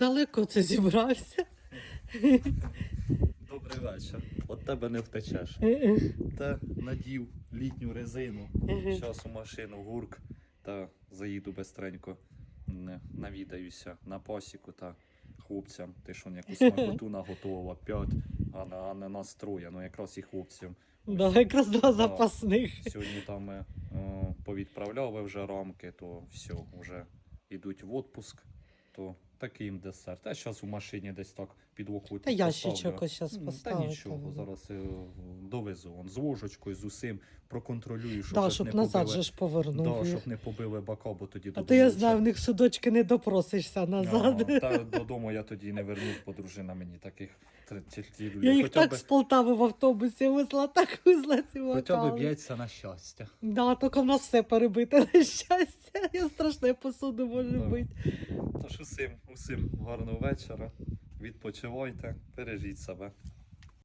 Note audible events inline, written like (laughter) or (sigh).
Далеко це зібрався. Добрий вечір. От тебе не втечеш. Та надів літню резину. Зараз у машину гурк та заїду бистренько. Навідаюся на пасіку та хлопцям. Ти що якусь (laughs) смакоту наготував п'ять, а не, а не настроє. Ну якраз і хлопцям. Да, якраз два запасних. Сьогодні там ми е, повідправляли вже рамки, то все, вже йдуть в відпуск, то такий десерт. А зараз у машині десь так під окут. Та ящичок ось зараз Та нічого, зараз е, довезу. Он, з ложечкою, з усім проконтролюю, щоб, Да, щось щоб не назад побили. же ж повернув. Да, їх. щоб не побили бока, бо тоді А то я знаю, в них судочки не допросишся назад. Ага, Та додому я тоді не вернув, бо дружина мені таких тр- Я їх хоча так б, з Полтави в автобусі везла, так везла ці хоча б бокали. б'ється на щастя. Да, тільки в нас все перебите на щастя. Я страшне посуду може Да. бути. Усім, усім гарного вечора. Відпочивайте, бережіть себе.